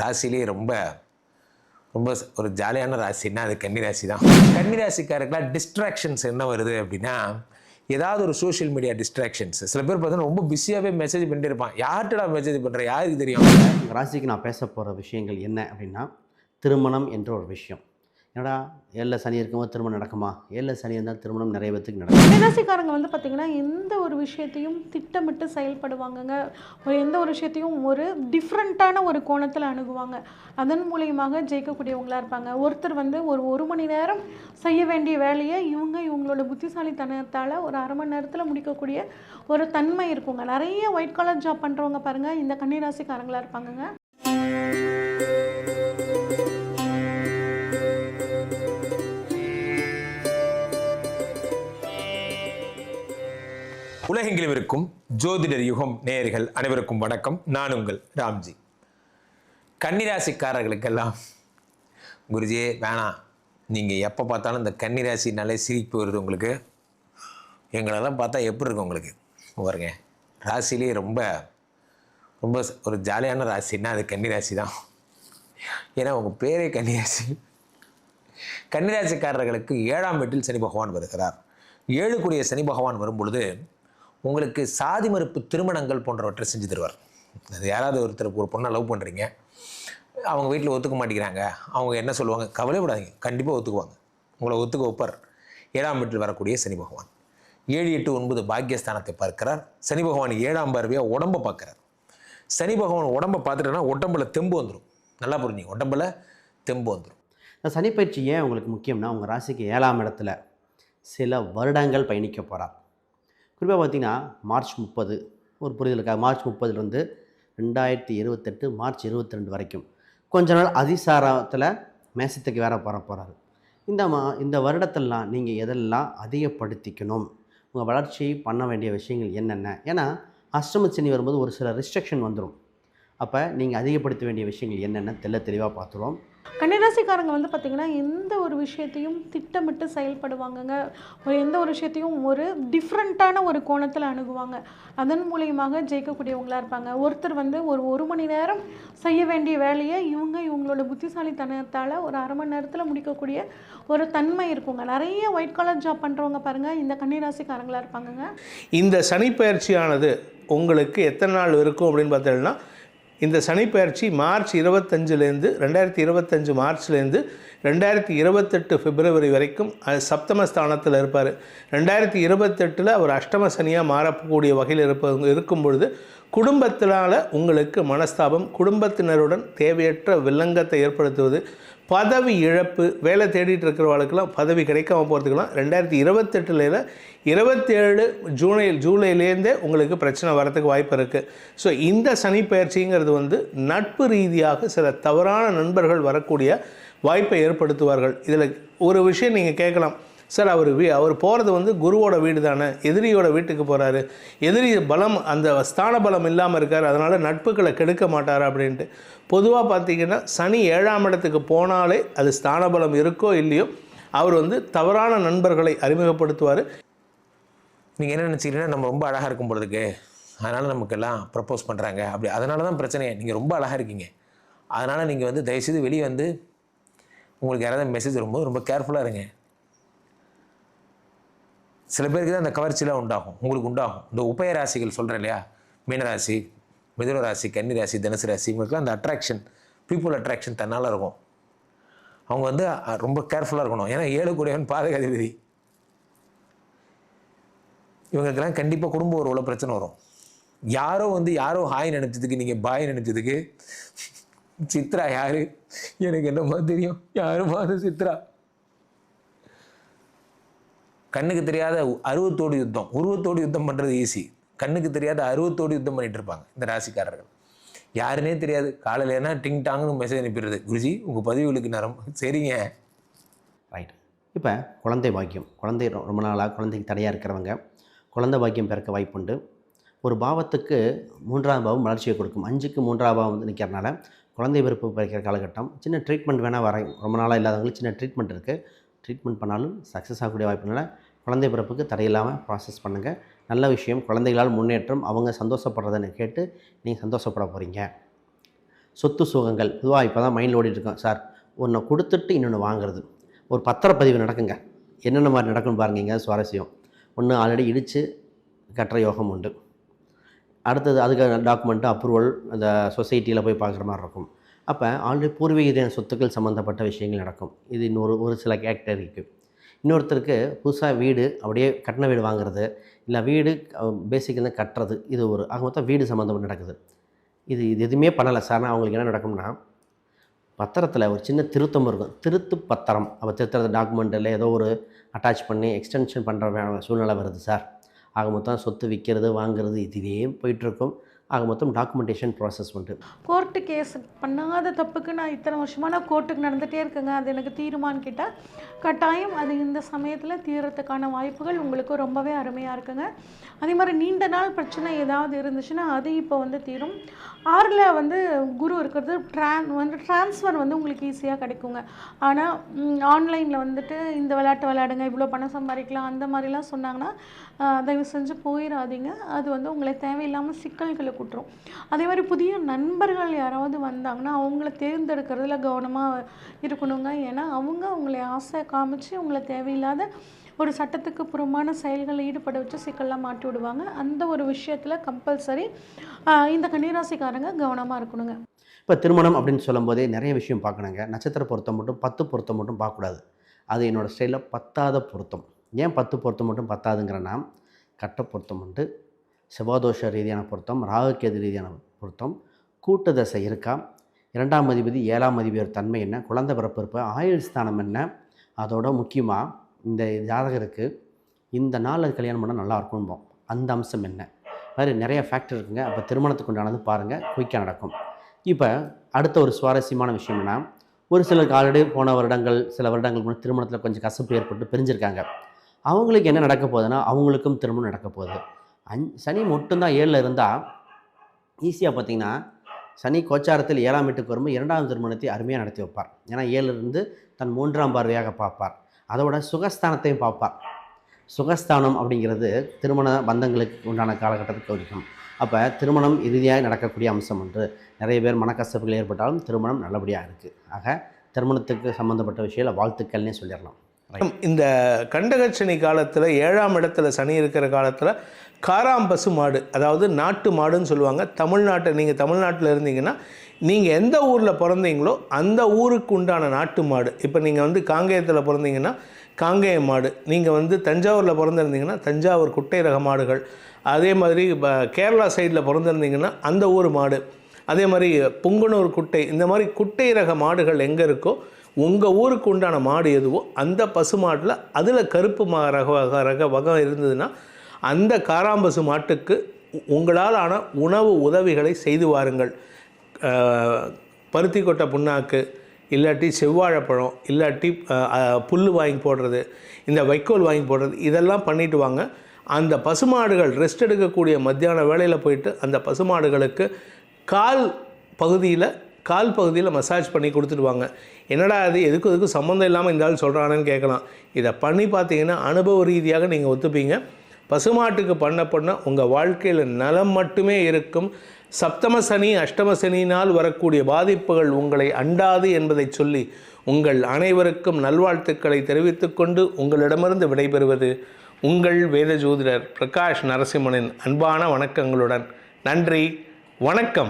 ராசிலேயே ரொம்ப ரொம்ப ஒரு ஜாலியான ராசின்னா அது கன்னி ராசி தான் கன்னி ராசிக்காரர்களாம் டிஸ்ட்ராக்ஷன்ஸ் என்ன வருது அப்படின்னா ஏதாவது ஒரு சோஷியல் மீடியா டிஸ்ட்ராக்ஷன்ஸ் சில பேர் பார்த்தீங்கன்னா ரொம்ப பிஸியாகவே மெசேஜ் பண்ணிட்டு இருப்பான். நான் மெசேஜ் பண்ணுறேன் யாருக்கு தெரியும்? ராசிக்கு நான் பேச போகிற விஷயங்கள் என்ன அப்படின்னா திருமணம் என்ற ஒரு விஷயம். என்னடா ஏழில் சனி இருக்கும்போது திருமணம் நடக்குமா? ஏழில் சனி இருந்தால் திருமணம் நிறைய பேத்துக்கு நடக்கும். ராசிக்காரங்க வந்து பார்த்திங்கன்னா எந்த ஒரு விஷயத்தையும் திட்டமிட்டு செயல்படுவாங்கங்க. ஒரு எந்த ஒரு விஷயத்தையும் ஒரு டிஃப்ரெண்ட்டான ஒரு கோணத்தில் அணுகுவாங்க. அதன் மூலியமாக ஜெயிக்கக்கூடியவங்களா இருப்பாங்க. ஒருத்தர் வந்து ஒரு ஒரு மணி நேரம் செய்ய வேண்டிய வேலையை இவங்க இவங்களோட புத்திசாலித்தனத்தால் ஒரு அரை மணி நேரத்தில் முடிக்கக்கூடிய ஒரு தன்மை இருக்குங்க. நிறைய ஒயிட் காலர் ஜாப் பண்ணுறவங்க பாருங்கள் இந்த கன்னிராசிக்காரங்களாக இருப்பாங்கங்க. உலகெங்கிலும் இருக்கும் ஜோதிடர் யுகம் நேயர்கள் அனைவருக்கும் வணக்கம். நான் உங்கள் ராம்ஜி. கன்னிராசிக்காரர்களுக்கெல்லாம் குருஜியே வேணாம். நீங்கள் எப்போ பார்த்தாலும் இந்த கன்னிராசினாலே சிரிப்பு வருது உங்களுக்கு. எங்களெல்லாம் பார்த்தா எப்படி இருக்கும் உங்களுக்கு? பாருங்க ராசிலேயே ரொம்ப ரொம்ப ஒரு ஜாலியான ராசின்னா அது கன்னிராசி தான் ஏன்னா உங்கள் பேரே கன்னிராசி. கன்னிராசிக்காரர்களுக்கு ஏழாம் வீட்டில் சனி பகவான் வருகிறார். ஏழுக்குரிய சனி பகவான் வரும் பொழுது உங்களுக்கு சாதி மறுப்பு திருமணங்கள் போன்றவற்றை செஞ்சு தருவார். அது யாராவது ஒருத்தருக்கு ஒரு பொண்ணை லவ் பண்ணுறீங்க அவங்க வீட்டில் ஒத்துக்க மாட்டேங்கிறாங்க. அவங்க என்ன சொல்லுவாங்க? கவலைப்படாதீங்க. கண்டிப்பாக ஒத்துக்குவாங்க. உங்களை ஒத்துக்க வைப்பார். ஏழாம் வீட்டில் வரக்கூடிய சனி பகவான். ஏழு எட்டு ஒன்பது பாக்கியஸ்தானத்தை பார்க்கிறார். சனி பகவான் ஏழாம் பார்வையாக உடம்பை பார்க்குறார். சனி பகவான் உடம்பை பார்த்துட்டோன்னா உடம்புல தெம்பு வந்துடும் நல்லா புரிஞ்சுங்க. உடம்புல தெம்பு வந்துடும் இந்த சனிப்பயிற்சி ஏன் உங்களுக்கு முக்கியம்னா உங்கள் ராசிக்கு ஏழாம் இடத்துல சில வருடங்கள் பயணிக்க போகிறார் குறிப்பாக பார்த்தீங்கன்னா மார்ச் முப்பது ஒரு புரிதலுக்காக மார்ச் முப்பதுலேருந்து ரெண்டாயிரத்தி இருபத்தெட்டு மார்ச் இருபத்தி ரெண்டு வரைக்கும். கொஞ்ச நாள் அதிசாரத்தில் மேசத்துக்கு வேற போகிற போகிறாரு இந்த மா இந்த வருடத்திலலாம் நீங்கள் எதெல்லாம் அதிகப்படுத்திக்கணும்? உங்கள் வளர்ச்சி பண்ண வேண்டிய விஷயங்கள் என்னென்ன? ஏன்னா அஷ்டம சனி வரும்போது ஒரு சில ரெஸ்ட்ரிக்ஷன் வந்துடும் அப்போ நீங்கள் அதிகப்படுத்த வேண்டிய விஷயங்கள் என்னென்ன தெள்ள தெளிவாக பார்த்துருவோம் கன்னிராசிக்காரங்க வந்து பார்த்திங்கன்னா எந்த ஒரு விஷயத்தையும் திட்டமிட்டு செயல்படுவாங்கங்க. ஒரு எந்த ஒரு விஷயத்தையும் ஒரு டிஃப்ரெண்ட்டான ஒரு கோணத்தில் அணுகுவாங்க. அதன் மூலியமாக ஜெயிக்கக்கூடியவங்களா இருப்பாங்க. ஒருத்தர் வந்து ஒரு ஒரு மணி நேரம் செய்ய வேண்டிய வேலையை இவங்க இவங்களோட புத்திசாலித்தனத்தால் ஒரு அரை மணி நேரத்தில் முடிக்கக்கூடிய ஒரு தன்மை இருக்குங்க. நிறைய ஒயிட் கலர் ஜாப் பண்ணுறவங்க பாருங்கள் இந்த கன்னிராசிக்காரங்களா இருப்பாங்கங்க. இந்த சனிப்பெயர்ச்சியானது உங்களுக்கு எத்தனை நாள் இருக்கும் அப்படின்னு பார்த்தீங்கன்னா இந்த சனிப்பெயர்ச்சி மார்ச் இருபத்தஞ்சிலேருந்து ரெண்டாயிரத்தி இருபத்தஞ்சு மார்ச்லேருந்து ரெண்டாயிரத்தி இருபத்தெட்டு பிப்ரவரி வரைக்கும் சப்தமஸ்தானத்தில் சப்தம ஸ்தானத்தில் இருப்பார். ரெண்டாயிரத்தி இருபத்தெட்டில் அவர் அஷ்டம சனியாக மாறக்கூடிய வகையில் இருப்பவங்க இருக்கும் பொழுது குடும்பத்தினால் உங்களுக்கு மனஸ்தாபம் குடும்பத்தினருடன் தேவையற்ற வில்லங்கத்தை ஏற்படுத்துவது பதவி இழப்பு வேலை தேடிட்டு இருக்கிறவங்களுக்கெல்லாம் பதவி கிடைக்காம போகிறதுக்கெல்லாம் ரெண்டாயிரத்தி இருபத்தெட்டில் இருபத்தேழு ஜூலை ஜூலைலேருந்தே உங்களுக்கு பிரச்சனை வரத்துக்கு வாய்ப்பு இருக்குது ஸோ இந்த சனி பயிற்சிங்கிறது வந்து நட்பு ரீதியாக சில தவறான நண்பர்கள் வரக்கூடிய வாய்ப்பை ஏற்படுத்துவார்கள். இதில் ஒரு விஷயம் நீங்கள் கேட்கலாம். சார் அவர் வீ அவர் போகிறது வந்து குருவோட வீடு தானே எதிரியோட வீட்டுக்கு போகிறாரு எதிரி பலம் அந்த ஸ்தான பலம் இல்லாமல் இருக்கார். அதனால் நட்புகளை கெடுக்க மாட்டார் அப்படின்ட்டு. பொதுவாக பார்த்தீங்கன்னா சனி ஏழாம் இடத்துக்கு போனாலே அது ஸ்தான பலம் இருக்கோ இல்லையோ அவர் வந்து தவறான நண்பர்களை அறிமுகப்படுத்துவார். நீங்கள் என்ன நினச்சிக்கிறீங்கன்னா நம்ம ரொம்ப அழகாக இருக்கும் பொழுதுக்கு அதனால் நமக்கெல்லாம் ப்ரப்போஸ் பண்ணுறாங்க அப்படி அதனால தான் பிரச்சனையே நீங்கள் ரொம்ப அழகாக இருக்கீங்க. அதனால் நீங்கள் வந்து தயவுசெய்து வெளியே வந்து உங்களுக்கு யாராவது மெசேஜ் வரும்போது ரொம்ப கேர்ஃபுல்லாக இருங்க. சில பேருக்கு தான் அந்த கவர்ச்சிலாம் உண்டாகும் உங்களுக்கு உண்டாகும். இந்த உபய ராசிகள் சொல்கிறேன் இல்லையா? மீனராசி மிதுன ராசி கன்னி ராசி தனுசு ராசி இவங்களுக்குலாம் அந்த அட்ராக்ஷன் பீப்புள் அட்ராக்ஷன் தன்னால் இருக்கும். அவங்க வந்து ரொம்ப கேர்ஃபுல்லாக இருக்கணும். ஏன்னா ஏழு கூடியவன் பாதகாதிபதி இவங்களுக்கெல்லாம் கண்டிப்பாக குடும்ப உறவுல பிரச்சனை வரும். யாரோ வந்து யாரோ ஹாய் நினச்சதுக்கு நீங்கள் பாய் நினச்சதுக்கு சித்ரா யார்? எனக்கு என்னமா தெரியும். யாருமா அது சித்ரா? கண்ணுக்கு தெரியாத அருவத்தோடு யுத்தம் உருவத்தோடு யுத்தம் பண்ணுறது ஈஸி கண்ணுக்கு தெரியாத அருவத்தோடு யுத்தம் பண்ணிகிட்டு இருப்பாங்க இந்த ராசிக்காரர்கள். யாருன்னே தெரியாது. காலையில் என்ன டிங் டாங்னு மெசேஜ் அனுப்பிடுறது. குருஜி உங்கள் பதிவுகளுக்கு நேரம். சரிங்க. ரைட் இப்போ குழந்தை பாக்கியம். குழந்தை ரொம்ப நாளாக குழந்தைக்கு தடையாக இருக்கிறவங்க குழந்தை பாக்கியம் பிறக்க வாய்ப்புண்டு. ஒரு பாவத்துக்கு மூன்றாம் பாவம் வளர்ச்சியை கொடுக்கும். அஞ்சுக்கு மூன்றாம் பாவம் வந்து நிற்கிறனால குழந்தை பிறப்பு பிறக்கிற காலகட்டம் சின்ன ட்ரீட்மெண்ட் வேணால் வர ரொம்ப நாளாக இல்லாதவங்களுக்கு சின்ன ட்ரீட்மெண்ட் இருக்குது ட்ரீட்மெண்ட் பண்ணாலும் சக்ஸஸ் ஆகக்கூடிய வாய்ப்புனால குழந்தை பிறப்புக்கு தடையில்லாமல் ப்ராசஸ் பண்ணுங்கள் நல்ல விஷயம் குழந்தைகளால் முன்னேற்றம் அவங்க சந்தோஷப்படுறதுன்னு கேட்டு நீங்கள் சந்தோஷப்பட போகிறீங்க சொத்து சுகங்கள் பொதுவாக இப்போ தான் மைண்டில் ஓடிட்டு இருக்கோம் சார் ஒன்றை கொடுத்துட்டு இன்னொன்று வாங்குறது. ஒரு பத்திரப்பதிவு நடக்குங்க. என்னென்ன மாதிரி நடக்கும்னு பாருங்க இங்கே சுவாரஸ்யம். ஒன்று ஆல்ரெடி இடித்து கட்டுற யோகம் உண்டு. அடுத்தது அதுக்கு டாக்குமெண்ட்டு அப்ரூவல் அந்த சொசைட்டியில் போய் பார்க்குற மாதிரி இருக்கும். அப்போ ஆல்ரெடி பூர்வீக சொத்துக்கள் சம்மந்தப்பட்ட விஷயங்கள் நடக்கும். இது இன்னொரு ஒரு சில கேட்டகரிக்கு இன்னொருத்தருக்கு புதுசாக வீடு அப்படியே கட்டின வீடு வாங்குறது இல்லை வீடு பேசிக்கலாக கட்டுறது இது ஒரு ஆக மொத்தம் வீடு சம்மந்தப்பட்டு நடக்குது. இது இது எதுவுமே பண்ணலை. சார் அவங்களுக்கு என்ன நடக்கும்னா பத்திரத்தில் ஒரு சின்ன திருத்தம் இருக்கும். திருத்து பத்திரம். அப்போ திருத்துறது டாக்குமெண்ட்டில் ஏதோ ஒரு அட்டாச் பண்ணி எக்ஸ்டென்ஷன் பண்ணுற சூழ்நிலை வருது சார். ஆக மொத்தம் சொத்து விற்கிறது வாங்குறது இதுவே போயிட்டுருக்கும் ஆக மொத்தம் டாக்குமெண்டேஷன் ப்ராசஸ் உண்டு. கோர்ட்டு கேஸ் பண்ணாத தப்புக்கு நான் இத்தனை வருஷமாக நான் கோர்ட்டுக்கு நடந்துகிட்டே இருக்கேங்க. அது எனக்கு தீருமான்னு கேட்டால் கட்டாயம் அது இந்த சமயத்தில் தீர்றதுக்கான வாய்ப்புகள் உங்களுக்கு ரொம்பவே அருமையாக இருக்குங்க. அதே மாதிரி நீண்ட நாள் பிரச்சனை ஏதாவது இருந்துச்சுன்னா அது இப்போ வந்து தீரும். ஆறில் வந்து குரு இருக்கிறது ட்ரான் வந்து ட்ரான்ஸ்ஃபர் வந்து உங்களுக்கு ஈஸியாக கிடைக்குங்க. ஆனால் ஆன்லைனில் வந்துட்டு இந்த விளையாட்டு விளையாடுங்க இவ்வளோ பணம் சம்பாதிக்கலாம் அந்த மாதிரிலாம் சொன்னாங்கன்னா தயவு செஞ்சு போயிடாதீங்க அது வந்து உங்களை தேவையில்லாமல் சிக்கல்களுக்கு கூட்டுரும் அதே மாதிரி புதிய நண்பர்கள் யாராவது வந்தாங்கன்னா அவங்கள தேர்ந்தெடுக்கிறதுல கவனமாக இருக்கணுங்க. ஏன்னா அவங்க அவங்களை ஆசை காமிச்சு அவங்கள தேவையில்லாத ஒரு சட்டத்துக்கு புறமான செயல்களில் ஈடுபட வச்சு சிக்கல்லாம் மாட்டி விடுவாங்க. அந்த ஒரு விஷயத்தில் கம்பல்சரி இந்த கன்னிராசிக்காரங்க கவனமாக இருக்கணுங்க. இப்போ திருமணம் அப்படின்னு சொல்லும்போதே நிறைய விஷயம் பார்க்கணுங்க. நட்சத்திர பொருத்தம் மட்டும் பத்து பொருத்தம் மட்டும் பார்க்கக்கூடாது. அது என்னோடய ஸ்டைலில் பத்தாத பொருத்தம். ஏன் பத்து பொருத்தம் மட்டும் பத்தாதுங்கிறனா கட்ட பொருத்தம் உண்டு செவ்வாதோஷ ரீதியான பொருத்தம் ராகுக்கேது ரீதியான பொருத்தம் கூட்டு தசை இருக்கா? இரண்டாம் அதிபதி ஏழாம் அதிபர் தன்மை என்ன? குழந்தை பிறப்பு இருப்ப ஆயுள் ஸ்தானம் என்ன? அதோட முக்கியமாக இந்த ஜாதகருக்கு இந்த நாளில் கல்யாணம் பண்ணால் நல்லா இருக்கும்போம் அந்த அம்சம் என்ன? மாதிரி நிறைய ஃபேக்டர் இருக்குங்க. அப்போ திருமணத்துக்கு உண்டானது பாருங்கள் குயிக்காக நடக்கும். இப்போ அடுத்த ஒரு சுவாரஸ்யமான விஷயம் என்ன? ஒரு சிலருக்கு ஆல்ரெடி போன வருடங்கள் சில வருடங்கள் முன்னாடி திருமணத்தில் கொஞ்சம் கசப்பு ஏற்பட்டு பிரிஞ்சிருக்காங்க. அவங்களுக்கு என்ன நடக்க போகுதுன்னா அவங்களுக்கும் திருமணம் நடக்க போகுது. அஞ் சனி மட்டும்தான் ஏழில் இருந்தால் ஈஸியாக பார்த்தீங்கன்னா சனி கோச்சாரத்தில் ஏழாம் வீட்டுக்கு வரும்போது இரண்டாம் திருமணத்தை அருமையாக நடத்தி வைப்பார். ஏன்னா ஏழிலிருந்து தன் மூன்றாம் பார்வையாக பார்ப்பார். அதோட சுகஸ்தானத்தையும் பார்ப்பார். சுகஸ்தானம் அப்படிங்கிறது திருமண பந்தங்களுக்கு உண்டான காலகட்டத்துக்கு இருக்கும் அப்போ திருமணம் இறுதியாக நடக்கக்கூடிய அம்சம் ஒன்று. நிறைய பேர் மனக்கசப்புகள் ஏற்பட்டாலும் திருமணம் நல்லபடியாக இருக்குது ஆக திருமணத்துக்கு சம்மந்தப்பட்ட விஷயம் வாழ்த்துக்கள்னே சொல்லிடலாம். இந்த கண்டகச்சனி காலத்தில் ஏழாம் இடத்துல சனி இருக்கிற காலத்தில் காராம் பசு மாடு அதாவது நாட்டு மாடுன்னு சொல்லுவாங்க. தமிழ்நாட்டை நீங்கள் தமிழ்நாட்டில் இருந்தீங்கன்னா நீங்கள் எந்த ஊரில் பிறந்தீங்களோ அந்த ஊருக்கு உண்டான நாட்டு மாடு. இப்போ நீங்கள் வந்து காங்கேயத்தில் பிறந்தீங்கன்னா காங்கேய மாடு. நீங்கள் வந்து தஞ்சாவூரில் பிறந்திருந்தீங்கன்னா தஞ்சாவூர் குட்டை ரக மாடுகள். அதே மாதிரி இப்போ கேரளா சைடில் பிறந்திருந்தீங்கன்னா அந்த ஊர் மாடு. அதே மாதிரி புங்குனூர் குட்டை இந்த மாதிரி குட்டை ரக மாடுகள் எங்கே இருக்கோ உங்கள் ஊருக்கு உண்டான மாடு எதுவோ அந்த பசு மாட்டில் அதில் கருப்பு மா ரக ரக வகை இருந்ததுன்னா அந்த காராம்பசு மாட்டுக்கு உ- உங்களால் ஆன உணவு உதவிகளை செய்து வாருங்கள். பருத்தி கொட்டை புண்ணாக்கு இல்லாட்டி செவ்வாழைப்பழம் இல்லாட்டி புல் வாங்கி போடுறது இந்த வைக்கோல் வாங்கி போடுறது இதெல்லாம் பண்ணிட்டு வாங்க. அந்த பசுமாடுகள் ரெஸ்ட் எடுக்கக்கூடிய மத்தியான வேலையில் போயிட்டு அந்த பசுமாடுகளுக்கு கால் பகுதியில் கால் பகுதியில் மசாஜ் பண்ணி கொடுத்துடுவாங்க என்னடா அது எதுக்கு எதுக்கும் சம்மந்தம் இல்லாமல் இந்த ஆள் சொல்கிறானேன்னு கேட்கலாம். இதை பண்ணி பார்த்தீங்கன்னா அனுபவ ரீதியாக நீங்கள் ஒத்துப்பீங்க. பசுமாட்டுக்கு பண்ண பண்ண உங்கள் வாழ்க்கையில் நலம் மட்டுமே இருக்கும். சப்தம சனி அஷ்டம சனியினால் வரக்கூடிய பாதிப்புகள் உங்களை அண்டாது என்பதை சொல்லி உங்கள் அனைவருக்கும் நல்வாழ்த்துக்களை தெரிவித்துக்கொண்டு உங்களிடமிருந்து விடைபெறுவது உங்கள் வேத ஜோதிடர் பிரகாஷ் நரசிம்மனின் அன்பான வணக்கங்களுடன். நன்றி. வணக்கம்.